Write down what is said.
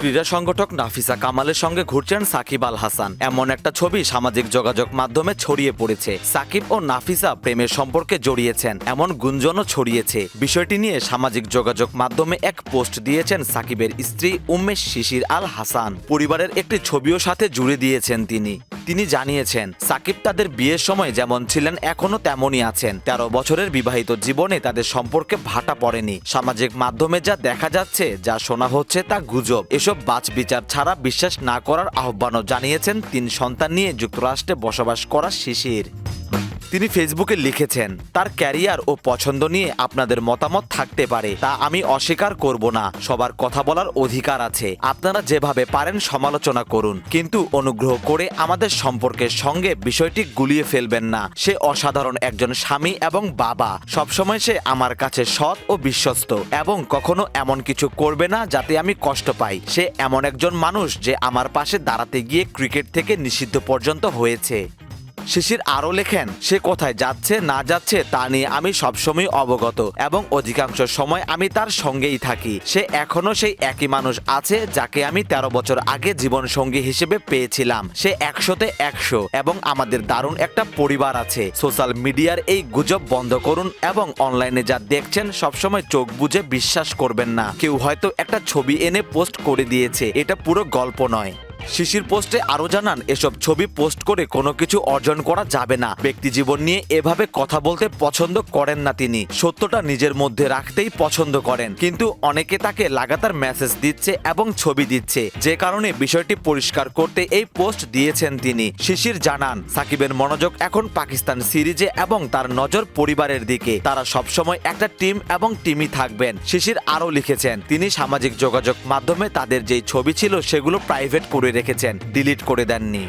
ক্রীড়া সংগঠক নাফিসা কামালের সঙ্গে ঘুরছেন সাকিব আল হাসান। এমন একটা ছবি সামাজিক যোগাযোগ মাধ্যমে ছড়িয়ে পড়েছে। সাকিব ও নাফিসা প্রেমের সম্পর্কে জড়িয়েছেন, এমন গুঞ্জনও ছড়িয়েছে। বিষয়টি নিয়ে সামাজিক যোগাযোগ মাধ্যমে এক পোস্ট দিয়েছেন সাকিবের স্ত্রী উমেশ শিশির আল হাসান। পরিবারের একটি ছবিও সাথে জুড়ে দিয়েছেন তিনি। তিনি জানিয়েছেন, সাকিব তাদের বিয়ের সময় যেমন ছিলেন এখনও তেমনই আছেন। তেরো বছরের বিবাহিত জীবনে তাদের সম্পর্কে ভাটা পড়েনি। সামাজিক মাধ্যমে যা দেখা যাচ্ছে, যা শোনা হচ্ছে, তা গুজব। এসব বাচ বিচার ছাড়া বিশ্বাস না করার আহ্বানও জানিয়েছেন তিন সন্তান নিয়ে যুক্তরাষ্ট্রে বসবাস করা শিশির। তিনি ফেসবুকে লিখেছেন, তার ক্যারিয়ার ও পছন্দ নিয়ে আপনাদের মতামত থাকতে পারে, তা আমি অস্বীকার করব না। সবার কথা বলার অধিকার আছে। আপনারা যেভাবে পারেন সমালোচনা করুন। কিন্তু অনুগ্রহ করে আমাদের সম্পর্কের সঙ্গে বিষয়টি গুলিয়ে ফেলবেন না। সে অসাধারণ একজন স্বামী এবং বাবা। সবসময় সে আমার কাছে সৎ ও বিশ্বস্ত এবং কখনো এমন কিছু করবে না যাতে আমি কষ্ট পাই। সে এমন একজন মানুষ যে আমার পাশে দাঁড়াতে গিয়ে ক্রিকেট থেকে নিষিদ্ধ পর্যন্ত হয়েছে। শিশির আরও লেখেন, সে কোথায় যাচ্ছে, না যাচ্ছে, তা নিয়ে আমি সবসময় অবগত এবং অধিকাংশ সময় আমি তার সঙ্গেই থাকি। সে এখনও সেই একই মানুষ আছে যাকে আমি তেরো বছর আগে জীবন সঙ্গী হিসেবে পেয়েছিলাম। সে একশোতে একশো এবং আমাদের দারুণ একটা পরিবার আছে। সোশ্যাল মিডিয়ার এই গুজব বন্ধ করুন এবং অনলাইনে যা দেখছেন সবসময় চোখ বুঝে বিশ্বাস করবেন না। কেউ হয়তো একটা ছবি এনে পোস্ট করে দিয়েছে। এটা পুরো গল্প নয়। শিশির পোস্টে আরও জানান, এসব ছবি পোস্ট করে কোনো কিছু অর্জন করা যাবে না। ব্যক্তি জীবন নিয়ে এভাবে কথা বলতে পছন্দ করেন না তিনি। সত্যটা নিজের মধ্যে রাখতেই পছন্দ করেন। কিন্তু অনেকে তাকে লাগাতার মেসেজ দিচ্ছে এবং ছবি দিচ্ছে। যে কারণে বিষয়টি পরিষ্কার করতে এই পোস্ট দিয়েছেন তিনি। শিশির জানান, সাকিবের মনোযোগ এখন পাকিস্তান সিরিজে এবং তার নজর পরিবারের দিকে। তারা সবসময় একটা টিম এবং টিমই থাকবেন। শিশির আরও লিখেছেন, তিনি সামাজিক যোগাযোগ মাধ্যমে তাদের যেই ছবি ছিল সেগুলো প্রাইভেট করে রেখেছেন ডিলিট করে দেননি।